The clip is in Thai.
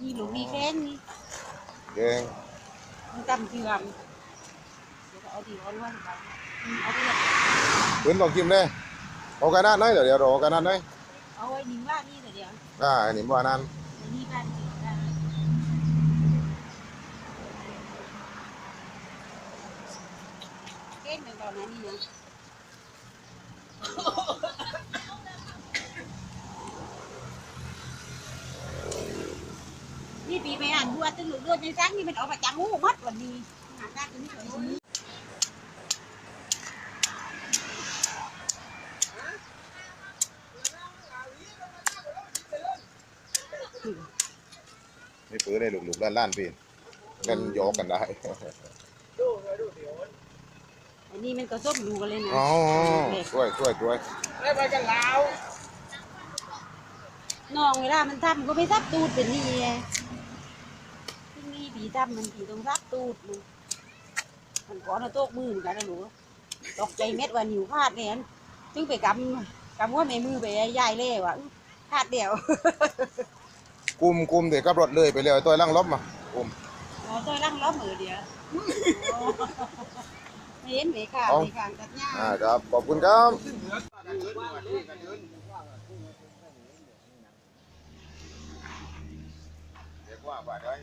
นี่หลูกนี่แข้งนี่เก่งมันจำเชื่อมเดี๋ยวเอาดีร้อนว่าไปอืมเอาไปเลยปืนลองจิ้มเลยเอากันนั่นหน่อยเดี๋ยวเดี๋ยวรอกันนั่นหน่อยเอาไว้นิ่งว่านี่แต่เดี๋ยวอ่าอันนี้ว่านั่นเดี๋ยวนี่บ้านเกิดได้เก้นเป็นตอนนั้นนี่นะ ปีไปอ่านบัวตึงหลุดเลือดในซักนี่มันเอามาจังหูมัดวันนี้หาได้ตัวนี้ตัวนี้ไม่ปืนได้หลุกๆล้านๆปีกันยอกกันได้อันนี้มันก็ส้มดูกันเลยนะอ๋อช่วยช่วยช่วยน้องเวลามันทำก็ไม่ซับตูดเป็นนี่ไงที่นี่ ผีทำมันผีต้องซับตูดมันมันก่อนเอาโต๊ะมือเหมือนกันนะหนูตกใจเม็ดว่านิ้วพลาดเนี่ยจึงไปกำกำว่าแม่มือไปยายเล่ว่ะอื้อพลาดเดียวกลุ่มกลุ่มเด็กกับรถเลยไปเลยตัวล่างล้มมากลุ่มอ๋อตัวร่างล้อมือเดียวไม่เห็นเมฆาเอาเมฆาตัดหญ้าอ่าครับขอบคุณครับเรียกว่าว่าได้